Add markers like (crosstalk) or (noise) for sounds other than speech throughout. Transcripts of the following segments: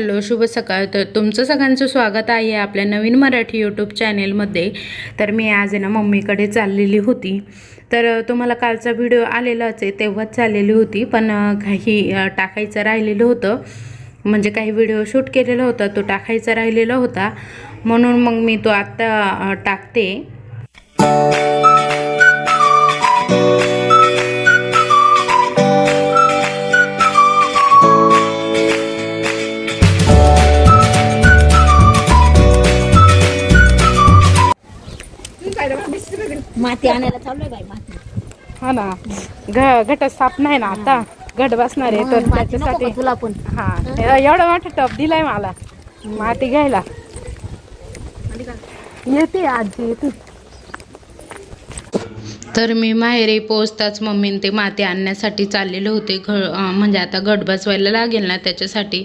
Hello शुभ सकाळ. तर तुमचं सगळ्यांचं स्वागत आहे आपल्या नवीन मराठी यूट्यूब चॅनेलमध्ये तर मी आज आहे ना मम्मीकडे चाललेली होती. तर तुम्हाला कालचा व्हिडिओ आलेलाच आहे तेव्हाच चाललेली होती. पण काही टाकायचं राहिलेलं होतं. म्हणजे काही व्हिडिओ शूट केलेला होता तो टाकायचा राहिलेला होता. म्हणून मग मी तो आत्ता टाकते. माती आणायला चाललोय बाई माती. हा ना. घ घट साफ नाही ना आता. घट बसणार आहे तर मग माती नको त्याच्यासाठी का तुला पण? हा. एवढा मोठा टप दिलाय मला. माती घ्यायला. येते आजी येते. तर मी माहेरी पोचताच मम्मीने ते माती आणण्यासाठी चाललेले होते. घ म्हणजे आता गट बसवायला लागेल ना त्याच्यासाठी.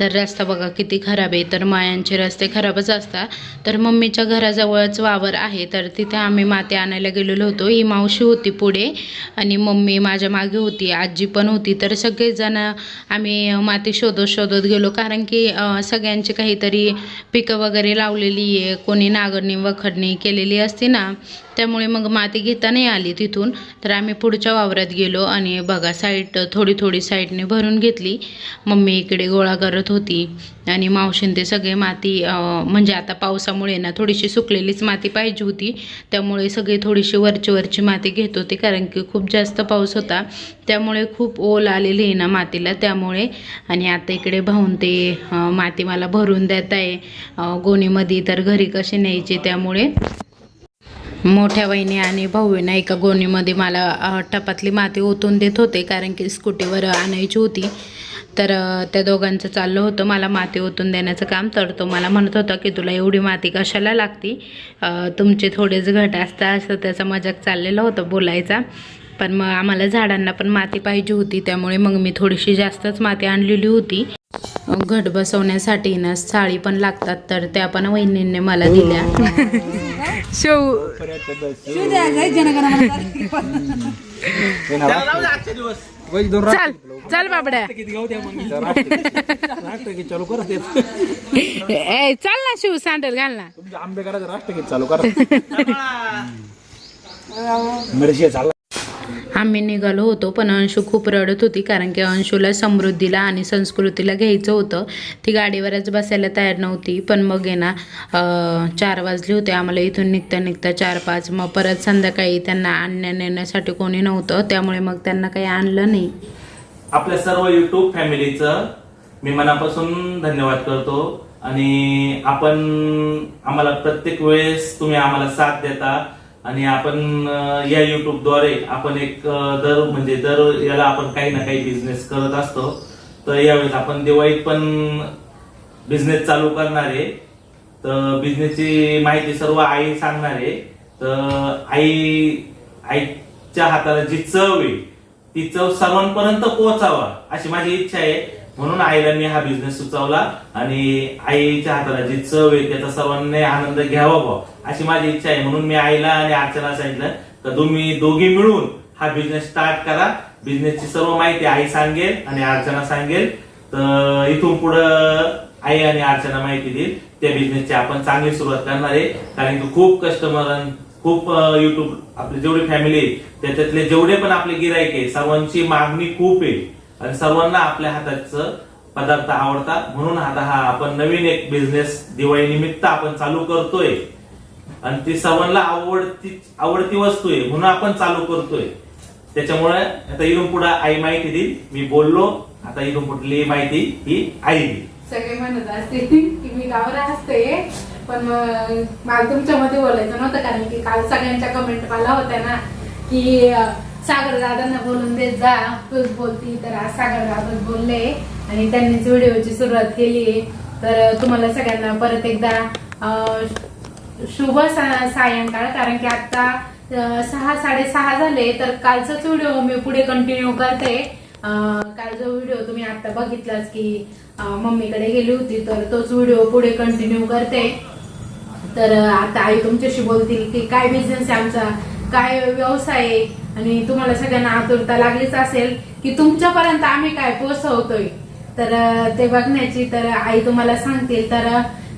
तर रस्ता बघा किती खराब आहे. तर मायांचे रस्ते खराबच असतात. तर मम्मीच्या घराजवळच वावर आहे. तर तिथे आम्ही माती आणायला गेलेलो होतो. ही मावशी होती पुढे आणि मम्मी माझ्या मागे होती. आजी पण होती. तर सगळेजण आम्ही माती शोधत शोधत गेलो. कारण की सगळ्यांची काहीतरी पिकं वगैरे लावलेली आहे. कोणी नांगरणी वखरणी केलेली असते ना. त्यामुळे मग माती घेता नाही आली तिथून. तर आम्ही पुढच्या वावरात गेलो आणि बघा साईड थोडी थोडी साईडने भरून घेतली. मम्मी इकडे गोळा करत होती. आणि मावशीन ते सगळे माती म्हणजे आता पावसामुळे ना थोडीशी सुकलेलीच माती पाहिजे होती. त्यामुळे सगळे थोडीशी वरची वरची माती घेत होते कारण की खूप जास्त पाऊस होता. त्यामुळे खूप ओल आलेली आहे ना मातीला त्यामुळे. आणि आता इकडे भाऊन ते माती मला भरून देत आहे गोणीमध्ये तर घरी कशी न्यायची त्यामुळे. मोठ्या वहिनी आणि भाऊ ना एका गोणीमध्ये मला टपातली माती ओतून देत होते कारण की स्कूटीवर आणायची होती. तर त्या दोघांचं चाललं होतं मला माती ओतून देण्याचं काम. तर तो मला म्हणत होता की तुला एवढी माती कशाला लागती? तुमचे थोडेच घट असतात असं त्याचा मजाक चाललेला होता बोलायचा. पण मग आम्हाला झाडांना पण माती पाहिजे होती त्यामुळे मग मी थोडीशी जास्तच माती आणलेली होती. घट बसवण्यासाठी ना साळी पण लागतात तर त्या पण वहिनींनी मला दिल्या. शेव चल चल बाबड्या. ए चल ना शिव सँडल घाल ना. आंबे करायचं राष्ट्रगीत चालू करा. मिरची चालला आम्ही निघालो होतो पण अंशू खूप रडत होती कारण की अंशूला समृद्धीला आणि संस्कृतीला घ्यायचं होतं. ती गाडीवरच बसायला तयार नव्हती पण मग आहे ना चार वाजले होते. आम्हाला इथून निघता निघता चार पाच मग परत संध्याकाळी त्यांना आणण्या नेण्यासाठी कोणी नव्हतं त्यामुळे मग त्यांना काही आणलं नाही. आपल्या सर्व युट्यूब फॅमिलीचं मी मनापासून धन्यवाद करतो आणि आपण आम्हाला प्रत्येक वेळेस तुम्ही आम्हाला साथ देता. आणि आपण या युट्यूबद्वारे आपण एक दर म्हणजे दर याला आपण काही ना काही बिझनेस करत असतो. तर यावेळेस आपण दिवाळीत पण बिझनेस चालू करणार आहे. तर बिझनेसची माहिती सर्व आई सांगणार आहे. तर आई आईच्या हाताला जी चव आहे ती चव सर्वांपर्यंत पोहोचावा अशी माझी इच्छा आहे. म्हणून आईला मी हा बिझनेस सुचवला आणि आईच्या हाताला जी चव आहे त्याचा सर्वांनी आनंद घ्यावा बुवा. अशी माझी इच्छा आहे. म्हणून मी आईला आणि अर्चना सांगितलं तर तुम्ही दोघी मिळून हा बिझनेस स्टार्ट करा. बिझनेसची सर्व माहिती आई सांगेल आणि अर्चना सांगेल. तर इथून पुढं आई आणि अर्चना माहिती देईल. त्या बिझनेसची आपण चांगली सुरुवात करणार आहे. कारण की खूप कस्टमर खूप युट्यूब आपली जेवढी फॅमिली आहे त्याच्यातले जेवढे पण आपले गिरायक आहे सर्वांची मागणी खूप आहे. आणि सर्वांना आपल्या हाताचं पदार्थ आवडतात. म्हणून आता हा आपण नवीन एक बिझनेस दिवाळी निमित्त आपण चालू करतोय. आणि ती सर्वांना आवडती आवडती वस्तू आहे म्हणून आपण चालू करतोय. त्याच्यामुळे आता इथून पुढे आई माहिती देईल मी बोललो. आता इथून पुढली माहिती ही आई देईल. सगळे म्हणत असते की मी गावर असते. पण मग मला तुमच्यामध्ये बोलायचं नव्हतं कारण की काल सगळ्यांच्या कमेंट मला होत्या ना की सागर दादांना बोलून देत जा तूच बोलती तर आज सागर दादाच बोलले आणि त्यांनीच व्हिडिओची सुरुवात केली. तर तुम्हाला सगळ्यांना परत एकदा शुभ सायंकाळ कारण की आता सहा साडेसहा झाले तर कालचाच व्हिडिओ मी पुढे कंटिन्यू करते. काल जो व्हिडिओ तुम्ही आता बघितलाच की मम्मीकडे गेली होती तर तोच व्हिडिओ पुढे कंटिन्यू करते. तर आता आई तुमच्याशी बोलतील की काय बिझनेस आहे आमचा? काय व्यवसाय आहे आणि तुम्हाला सगळ्यांना आतुरता लागलीच असेल की तुमच्यापर्यंत आम्ही काय पोहोचवतोय? तर ते बघण्याची तर आई तुम्हाला सांगतील. तर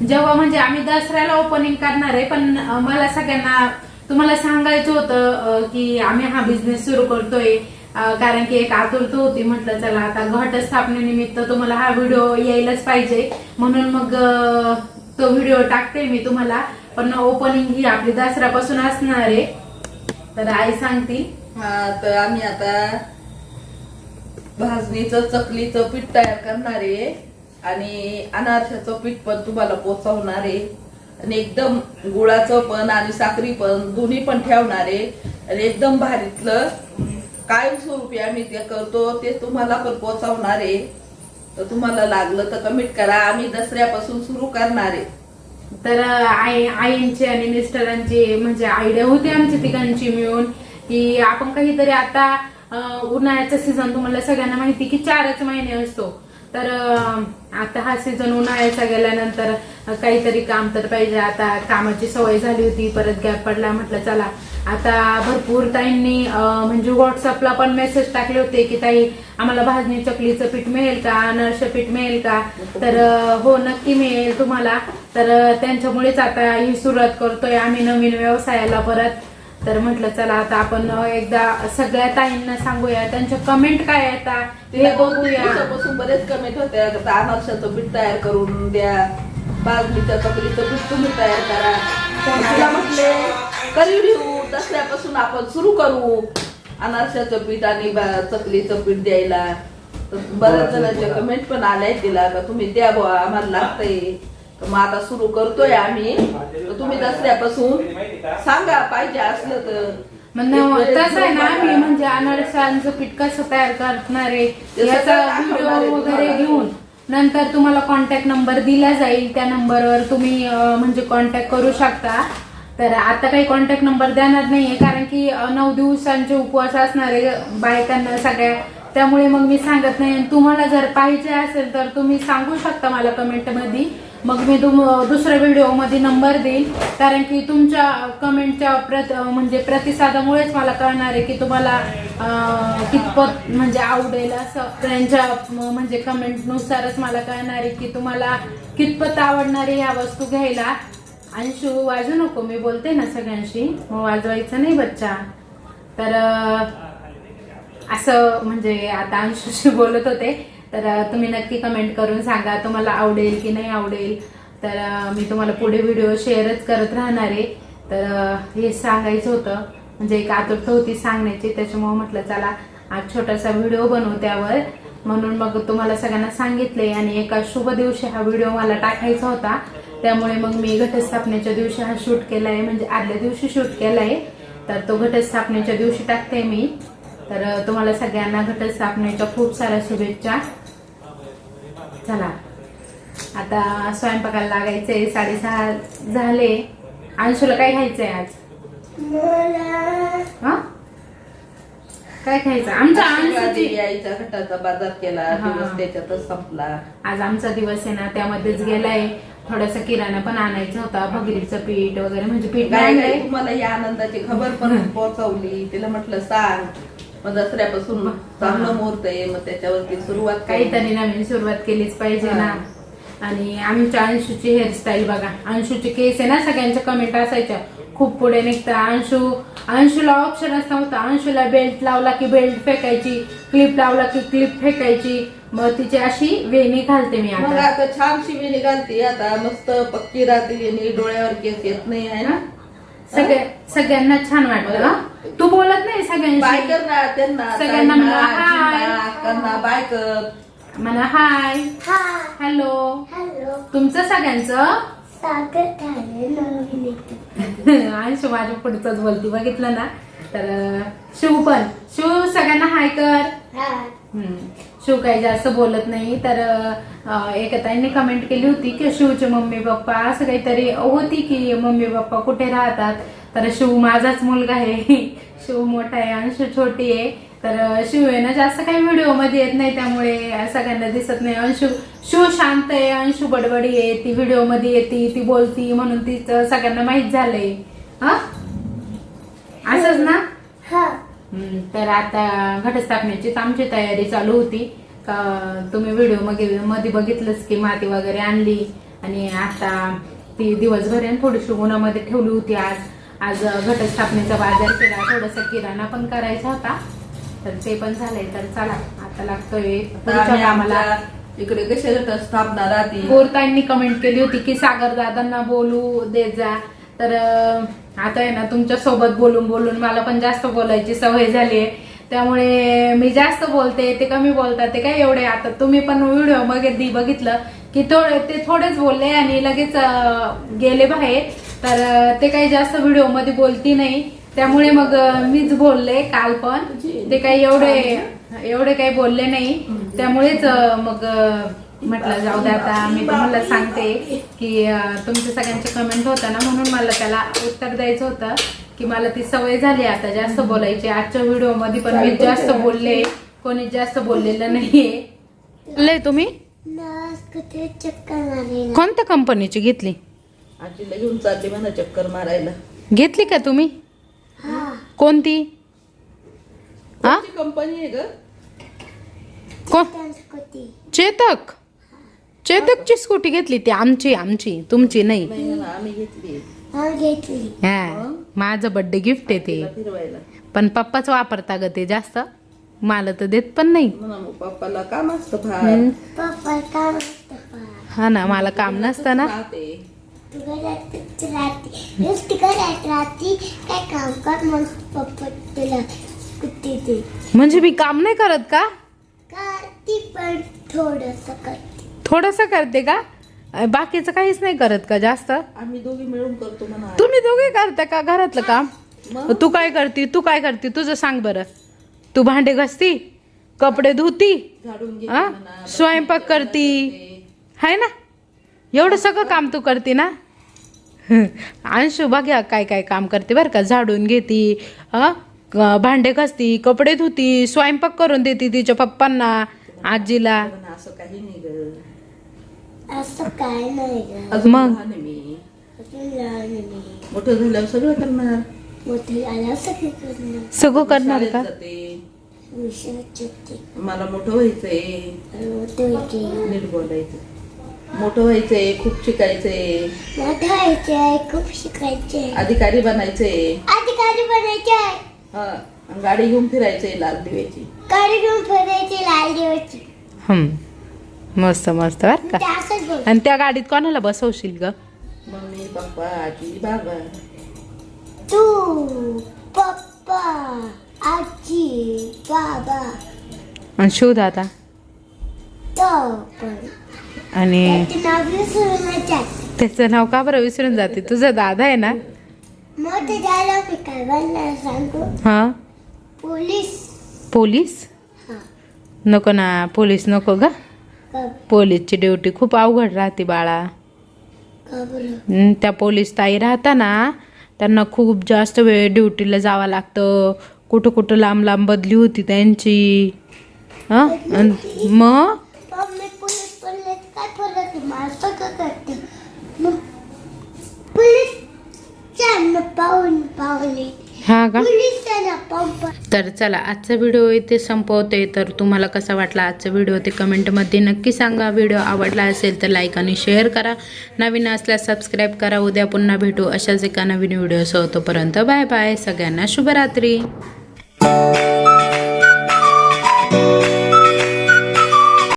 जेव्हा म्हणजे आम्ही दसऱ्याला ओपनिंग करणार आहे पण मला सगळ्यांना तुम्हाला सांगायचं होतं की आम्ही हा बिझनेस सुरू करतोय. कारण की एक आतुरता होती. म्हटलं चला आता घटस्थापनेनिमित्त तुम्हाला हा व्हिडिओ यायलाच पाहिजे. म्हणून मग तो व्हिडिओ टाकते मी तुम्हाला. पण ओपनिंग ही आपली दसऱ्यापासून असणार आहे. तर आई सांगती हा तर आम्ही आता भाजणीचं चकलीचं पीठ तयार करणार आहे आणि अनारशाचं पीठ पण तुम्हाला पोचवणार आहे. आणि एकदम गुळाचं पण आणि साखरी पण दोन्ही पण ठेवणार आहे. आणि एकदम भारीतलं कायमस्वरूपी आम्ही ते करतो ते तुम्हाला पण पोचवणार आहे. तर तुम्हाला लागलं तर कमेंट करा. आम्ही दसऱ्यापासून सुरू करणार आहे. तर आई आईंची आणि मिस्टरांची म्हणजे आयडिया होती आमची तिघांची मिळून की आपण काहीतरी आता उन्हाळ्याचा सीझन तुम्हाला सगळ्यांना माहिती की चारच महिने असतो. तर आता हा सीझन उन्हाळ्याचा गेल्यानंतर काहीतरी काम तर पाहिजे. आता कामाची सवय झाली होती परत गॅप पडला. म्हटलं चला आता भरपूर ताईंनी म्हणजे व्हॉट्सअपला पण मेसेज टाकले होते की ताई आम्हाला भाजणी चकलीचं पीठ मिळेल का? अनर्श पीठ मिळेल का? तर हो नक्की मिळेल तुम्हाला. तर त्यांच्यामुळेच आता ही सुरुवात करतोय आम्ही नवीन व्यवसायाला परत. तर म्हटलं चला आता आपण एकदा सगळ्या ताईंना सांगूया. त्यांच्या कमेंट काय येतात हे बघूया. बरेच कमेंट होते. अनारशाचं पीठ तयार करून द्या. बाजरीच्या चकलीचं पीठ तुम्ही तयार करा. तिला म्हटले करी देऊ दसऱ्यापासून आपण सुरू करू. अनारशाचं पीठ आणि चकलीचं पीठ द्यायला. तर बऱ्याच जणांच्या कमेंट पण आल्या तिला. का तुम्ही द्या बुवा आम्हाला लागतंय. तर मग आता सुरू करतोय आम्ही. तर तुम्ही दसऱ्यापासून सांगा पाहिजे असलं तर. तसं आहे ना. मी म्हणजे अनारसांचं पीठ कसं तयार करणार आहे याचा आहे व्हिडिओ वगैरे. घेऊन. नंतर तुम्हाला कॉन्टॅक्ट नंबर दिला जाईल त्या नंबरवर तुम्ही म्हणजे कॉन्टॅक्ट करू शकता. तर आता काही कॉन्टॅक्ट नंबर देणार नाहीये कारण की नऊ दिवसांचे उपवास असणारे बायकांना सगळ्या. त्यामुळे मग मी सांगत नाही. तुम्हाला जर पाहिजे असेल तर तुम्ही सांगू शकता मला कमेंटमध्ये मग मी तुम दुसऱ्या व्हिडिओमध्ये नंबर देईल. कारण की तुमच्या कमेंटच्या प्रत म्हणजे प्रतिसादामुळेच मला कळणार आहे की तुम्हाला कितपत म्हणजे आवडेल असं. त्यांच्या म्हणजे कमेंटनुसारच मला कळणार आहे की तुम्हाला कितपत आवडणार आहे ह्या वस्तू घ्यायला. आणि शिव वाजू नको मी बोलते ना सगळ्यांशी. मग वाजवायचं नाही बच्चा. तर असं म्हणजे आता अंशुशी बोलत होते. तर तुम्ही नक्की कमेंट करून सांगा तुम्हाला आवडेल की नाही आवडेल. तर मी तुम्हाला पुढे व्हिडिओ शेअरच करत राहणार आहे. तर हे सांगायचं होतं. म्हणजे एक आतुरता होती सांगण्याची त्याच्यामुळे म्हटलं चला आज छोटासा व्हिडिओ बनवू त्यावर. म्हणून मग तुम्हाला सगळ्यांना सांगितले आणि एका शुभ दिवशी हा व्हिडिओ मला टाकायचा होता. त्यामुळे मग मी घटस्थापनेच्या दिवशी हा शूट केलाय. म्हणजे आदल्या दिवशी शूट केलाय. तर तो घटस्थापनेच्या दिवशी टाकते मी. तर तुम्हाला सगळ्यांना घटस्थापनेच्या खूप साऱ्या शुभेच्छा. चला. आता स्वयंपाकाला लागायचंय साडेसहा झाले. अंशुला काय खायचंय आज? हा? काय खायचं? आईच्या घटाचा बाजार केला हा. दिवस त्याच्यातच संपला. आज आमचा दिवस आहे ना त्यामध्येच गेलाय. थोडासा किराणा पण आणायचा होता भगरीचं पीठ वगैरे म्हणजे पीठ काय. तुम्हाला या आनंदाची खबर पण (laughs) पोहोचवली. तिला म्हटलं सांग. मग दसऱ्यापासून चांगलं मुहूर्त आहे मग त्याच्यावरती सुरुवात. काहीतरी नवीन सुरुवात केलीच पाहिजे ना. आणि आमच्या अंशूची हेअरस्टाईल बघा. अंशूचे केस आहे ना सगळ्यांच्या कमेंट असायच्या. खूप पुढे निघतं. अंशू अंशूला ऑप्शनच नव्हता. अंशूला बेल्ट लावला की बेल्ट फेकायची. क्लिप लावला की क्लिप फेकायची. मग तिची अशी वेणी घालते मी मग आता आता छानशी वेणी घालते. आता मस्त पक्की राहते वेणी डोळ्यावर केस येत नाही आहे ना? सगळ्या सगळ्यांना छान वाटतं? तू नाही बाय सगळ्यांशी कर ना त्यांना सगळ्यांना ताईंना, म्हणा, हाय. आजींना, अक्कांना बाय कर. म्हणा हाय. हॅलो. हॅलो. तुमचं सगळ्यांचं? सागर ठाणे नवीन येते (laughs) अंशू माझ्या पुढचंच बोलती बघितलं ना? तर अं, शिव पण. शिव सगळ्यांना हाय कर. हा हम्म. शिव काही जास्त बोलत नाही तर अं, एका ताईंनी कमेंट केली होती की शिवचे मम्मी पप्पा असं काहीतरी होती की मम्मी पप्पा कुठे राहतात? तर शिव माझाच मुलगा आहे. (laughs) शिव मोठा आहे अंशू छोटी आहे. तर शिव आहे ना जास्त काही व्हिडिओमध्ये येत नाही त्यामुळे सगळ्यांना दिसत नाही. अंशू शिव शांत आहे अंशू बडबडी आहे. ती व्हिडिओमध्ये येते ती बोलती म्हणून तिचं सगळ्यांना माहीत झालंय. हा? असंच ना? हा. तर आता घटस्थापनेचीच आमची तयारी चालू होती. का तुम्ही व्हिडिओमध्ये मध्ये बघितलंच की माती वगैरे आणली. आणि आता ती दिवसभर थोडीशी उन्हामध्ये ठेवली होती आज. आज घटस्थापनेचा बाजार केला. थोडासा किराणा पण करायचा होता. तर ते पण झालंय. तर चला आता लागतोय आता पुढच्या आम्ही कामाला. आमच्या इकडे कशा गट स्थापना राहते. गोरताईंनी कमेंट केली होती की सागर दादांना बोलू देत जा. तर आता आहे ना तुमच्यासोबत बोलून बोलून मला पण जास्त बोलायची सवय झाली आहे त्यामुळे मी जास्त बोलते ते कमी बोलतात ते काय एवढे. आता तुम्ही पण व्हिडिओमध्ये बघितलं की थोडे ते थोडेच बोलले आणि लगेच गेले बाहेर. तर ते काही जास्त व्हिडिओमध्ये बोलती नाही. त्यामुळे मग मीच बोलले काल पण. ते काही एवढे एवढे काही बोलले नाही. त्यामुळेच मग म्हटलं जाऊ दे आता. मी तुम्हाला सांगते की तुमच्या सगळ्यांचे कमेंट होता ना म्हणून मला त्याला उत्तर द्यायचं होतं की मला ती सवय झाली आता. जास्त बोलायची. आजच्या व्हिडिओमध्ये पण मी जास्त बोलले. कोणी जास्त बोललेलं नाहीये. लय तुम्ही? कोणत्या कंपनीची घेतली? आजीला घेऊन चालली म्हणा चक्कर मारायला. घेतली का तुम्ही? हा. कोणती? हा कंपनी आहे ग? को संस्कृती चेतक. चेतकची स्कूटी घेतली ती आमची आमची तुमची नाही. नाही म्हणा आम्ही घेतली. हा घेतली. हा माझं बर्थडे गिफ्ट आहे ते. फिरवायला. पण पप्पाच वापरता ग ते जास्त. मला तर देत पण नाही. म्हणा मग पप्पाला काम असतं हा ना मला काम नसतं ना. म्हणजे मी काम नाही करत का? करते पण थोडस करते थोडस करते का? बाकीचं काहीच नाही करत का जास्त? आम्ही दोघी मिळून करतो म्हणा. तुम्ही दोघे करता का घरातलं काम? तू काय करते? तू काय करते? तुझं सांग बरं. तू भांडे घासती? कपडे धुती? हा? स्वयंपाक करती. हाय ना? एवढं सगळं काम तू करते ना? अंशू बघा काय काय काम करते बरं का? झाडून घेती हा भांडे घासती कपडे धुती स्वयंपाक करून देते तिच्या पप्पांना आजीला. असं काही नाही ग. असं काय नाही मग? मोठं झाल्यावर सगळं करणार. सगळे करणार. सगळं करणार शाळेत का? मला मोठं व्हायचंय. मोठे होते नीट बोलायचं. मोठं व्हायचंय खूप शिकायचंय. मोठं व्हायचे आहे खूप शिकायचे आहे अधिकारी बनायचंय. अधिकारी बनायचे आहे हा आणि गाडी घेऊन फिरायचंय लाल दिव्याची. गाडी घेऊन फिरायची लाल दिवाची हम्म. मस्त मस्त बरं का. ते असंच बोल. आणि त्या गाडीत कोणाला बसवशील ग? मम्मी पप्पा आजी बाबा. तू पप्पा आजी बाबा. आणि शोध तो पण. आणि त्याचे नाव का बरं विसरून जाते? तुझा दादा आहे ना? हा? पोलीस. पोलीस? हा. नको ना पोलीस नको ग. पोलीसची ड्युटी खूप अवघड राहते बाळा. त्या पोलीस ताई राहता ना त्यांना खूप जास्त वेळ ड्युटीला जावं लागतं. कुठं कुठं लांब लांब बदली होती त्यांची. हा? मग? करते? मग पोलीस त्यांना पाहून पाहुणे हा का? पोलीस त्यांना पाहून तर चला आजचा व्हिडिओ इथे संपवते. तर तुम्हाला कसा वाटला आजचा व्हिडिओ ते कमेंटमध्ये नक्की सांगा. व्हिडिओ आवडला असेल तर लाईक आणि शेअर करा. नवीन असल्यास सबस्क्राईब करा. उद्या पुन्हा भेटू अशाच एका नवीन व्हिडिओ तोपर्यंत बाय बाय सगळ्यांना शुभरात्री.